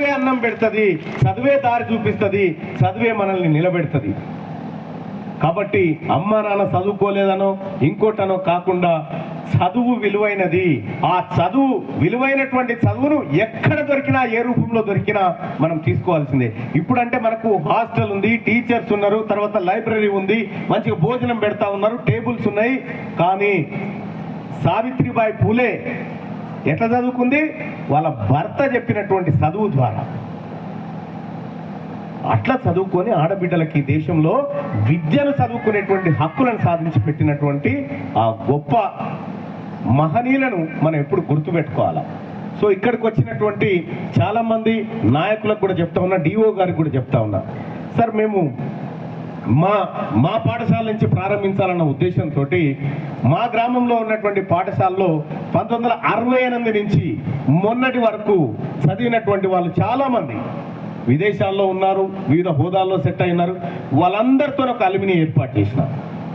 చదువే అన్నం పెడుతుంది చదువే దారి చూపిస్తుంది చదువే మనల్ని నిలబెడుతుంది. కాబట్టి అమ్మ నాన్న చదువుకోలేదనో ఇంకోటనో కాకుండా చదువు విలువైనది ఆ చదువు విలువైనటువంటి చదువును ఎక్కడ దొరికినా ఏ రూపంలో దొరికినా మనం తీసుకోవాల్సిందే. ఇప్పుడంటే మనకు హాస్టల్ ఉంది టీచర్స్ ఉన్నారు తర్వాత లైబ్రరీ ఉంది మంచిగా భోజనం పెడతా ఉన్నారు టేబుల్స్ ఉన్నాయి. కానీ సావిత్రిబాయి పూలే ఎట్లా చదువుకుంది? వాళ్ళ భర్త చెప్పినటువంటి చదువు ద్వారా. అట్లా చదువుకొని ఆడబిడ్డలకి దేశంలో విద్యను చదువుకునేటువంటి హక్కులను సాధించి పెట్టినటువంటి ఆ గొప్ప మహనీయులను మనం ఎప్పుడు గుర్తుపెట్టుకోవాలా? సో ఇక్కడికి వచ్చినటువంటి చాలామంది నాయకులకు కూడా చెప్తా ఉన్నా డిఓ గారికి కూడా చెప్తా ఉన్నా. సార్ మేము మా మా పాఠశాల నుంచి ప్రారంభించాలన్న ఉద్దేశంతో మా గ్రామంలో ఉన్నటువంటి పాఠశాలలో పంతొమ్మిది అరవై నుంచి మొన్నటి వరకు చదివినటువంటి వాళ్ళు చాలామంది విదేశాల్లో ఉన్నారు వివిధ హోదాల్లో సెట్ అయినారు. వాళ్ళందరితో ఒక అలుమిని ఏర్పాటు చేసిన.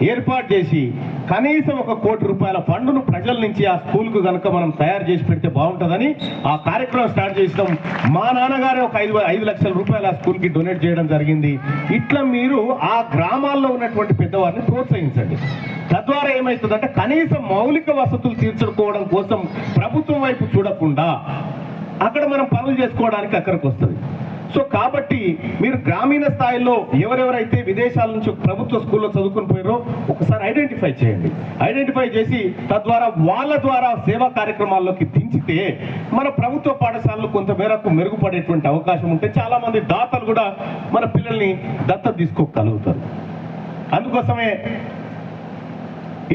ఏర్పాటు చేసి కనీసం ఒక కోటి రూపాయల ఫండ్ను ప్రజల నుంచి ఆ స్కూల్కు కనుక మనం తయారు చేసి పెడితే బాగుంటుందని ఆ కార్యక్రమం స్టార్ట్ చేసినాం. మా నాన్నగారే ఒక ఐదు ఐదు లక్షల రూపాయలు ఆ స్కూల్కి డొనేట్ చేయడం జరిగింది. ఇట్లా మీరు ఆ గ్రామాల్లో ఉన్నటువంటి పెద్దవారిని ప్రోత్సహించండి. తద్వారా ఏమవుతుందంటే కనీసం మౌలిక వసతులు తీర్చుకోవడం కోసం ప్రభుత్వం వైపు చూడకుండా అక్కడ మనం పనులు చేసుకోవడానికి అక్కడికి వస్తుంది. సో కాబట్టి మీరు గ్రామీణ స్థాయిలో ఎవరెవరైతే విదేశాల నుంచి ప్రభుత్వ స్కూల్లో చదువుకుని పోయారో ఒకసారి ఐడెంటిఫై చేయండి. ఐడెంటిఫై చేసి తద్వారా వాళ్ళ ద్వారా సేవా కార్యక్రమాల్లోకి దించితే మన ప్రభుత్వ పాఠశాలలు కొంత మేరకు మెరుగుపడేటువంటి అవకాశం ఉంటే చాలా మంది దాతలు కూడా మన పిల్లల్ని దత్త తీసుకోగలుగుతారు. అందుకోసమే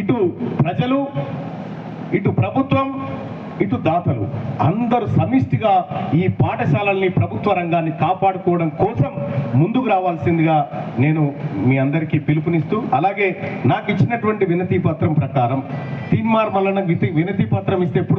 ఇటు ప్రజలు ఇటు ప్రభుత్వం ఇటు దాతలు అందరూ సమిష్టిగా ఈ పాఠశాలల్ని ప్రభుత్వ రంగాన్ని కాపాడుకోవడం కోసం ముందుకు రావాల్సిందిగా నేను మీ అందరికీ పిలుపునిస్తూ అలాగే నాకు ఇచ్చినటువంటి వినతి పత్రం ప్రకారం తీన్మార్ మల్లన వినతి పత్రం ఇస్తే ఎప్పుడు